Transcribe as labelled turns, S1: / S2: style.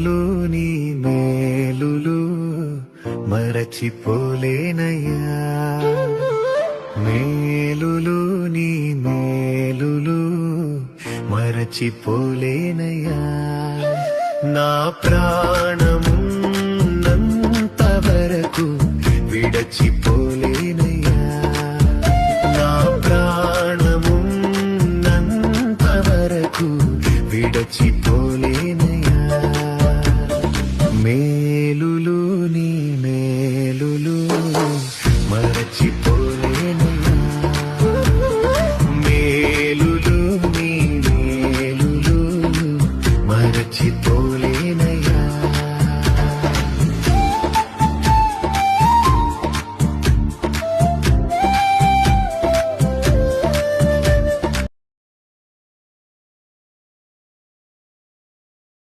S1: మేలులు నీ మేలులు మరచిపోలేనయ్యా. మేలులు నీ మేలులు మరచిపోలేనయ్యా. నా ప్రాణము నంత వరకు విడచిపోలేనయ్యా. నా ప్రాణము నంత వరకు విడచిపోలేన మేలులు నీ మేలులు మరచిపోలేనయ్యా మేలులు నీ మేలులు మరచిపోలేనయ్యా